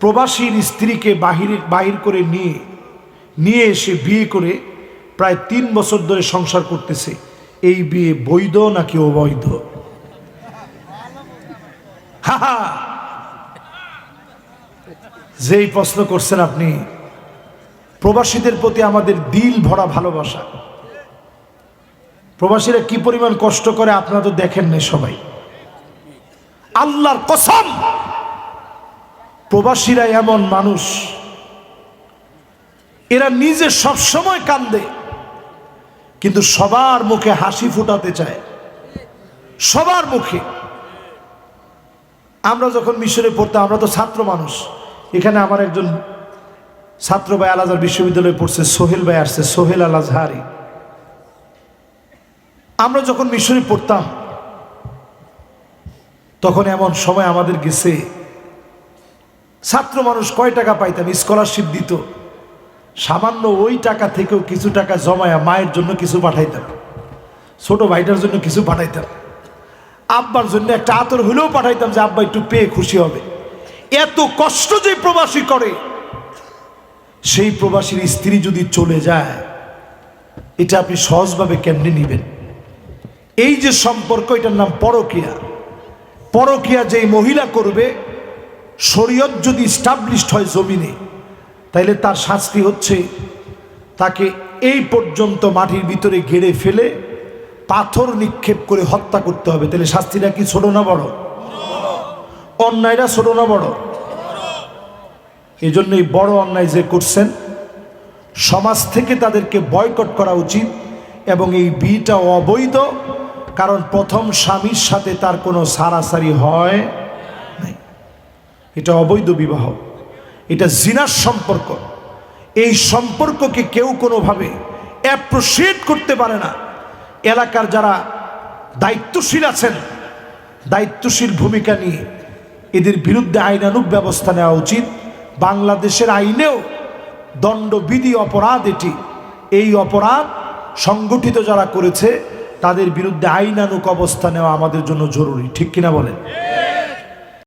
প্রবাসীর স্ত্রীকে বাহির বাহির করে নিয়ে নিয়ে এসে বিয়ে করে প্রায় তিন বছর ধরে সংসার করতেছে। এই বিয়ে বৈধ নাকি অবৈধ? হা। যেই প্রশ্ন করছেন আপনি, প্রবাসীদের প্রতি আমাদের দিল ভরা ভালোবাসা। প্রবাসীরা কি পরিমাণ কষ্ট করে, আপনারা তো দেখেন না সবাই। আল্লাহর কসম! প্রবাসীরা এমন মানুষ। এরা নিজে সবসময় কান্দে, কিন্তু সবার মুখে হাসি ফুটাতে চায়। সবার মুখে। আমরা যখন মিশরে পড়তাম, আমরা তো ছাত্র মানুষ। এখানে আমার একজন ছাত্র ভাই আল আজহার বিশ্ববিদ্যালয়ে পড়ছে, সোহেল ভাই আসছে, সোহেল আল আজহারি আমরা যখন মিশরে পড়তাম, তখন এমন সময় আমাদের গেছে ছাত্র মানুষ কয় টাকা পাইতাম? স্কলারশিপ দিত। সামান্য ওই টাকা থেকেও কিছু টাকা জমায়া মায়ের জন্য কিছু পাঠাইতাম। ছোট ভাইটার জন্য কিছু পাঠাইতাম। আব্বার জন্য একটা আতর হলেও পাঠাইতাম যে, আব্বা, একটু পেয়ে খুশি হবে। এত কষ্ট যে প্রবাসী করে। সেই প্রবাসীর স্ত্রী যদি চলে যায়, এটা আপনি সহজভাবে কেমনে নেবেন? এই যে সম্পর্ক, এটার নাম পরকিয়া। পরকিয়া যেই মহিলা করবে শরীয়ত যদি স্টাবলিশড হয় জমিনে, তাইলে তার শাস্তি হচ্ছে তাকে এই পর্যন্ত মাটির ভিতরে গেড়ে ফেলে পাথর নিক্ষেপ করে হত্যা করতে হবে। তাহলে শাস্তিটা কি ছোট না বড়? অন্যায়টা ছোট না বড়? এই জন্য এই বড় অন্যায় যে করছেন, সমাজ থেকে তাদেরকে বয়কট করা উচিত এবং এই বিটা অবৈধ, কারণ প্রথম স্বামীর সাথে তার কোনো সারাসারি হয় এটা অবৈধ বিবাহ। এটা জিনার সম্পর্ক। এই সম্পর্ককে কেউ কোনোভাবে অ্যাপ্রোসিয়েট করতে পারে না। এলাকার যারা দায়িত্বশীল আছেন, দায়িত্বশীল ভূমিকা নিয়ে এদের বিরুদ্ধে আইনানুক ব্যবস্থা নেওয়া উচিত। বাংলাদেশের আইনেও দণ্ডবিধি অপরাধ এটি। এই অপরাধ সংগঠিত যারা করেছে, তাদের বিরুদ্ধে আইনানুক অবস্থা নেওয়া আমাদের জন্য জরুরি। ঠিক কিনা বলেন?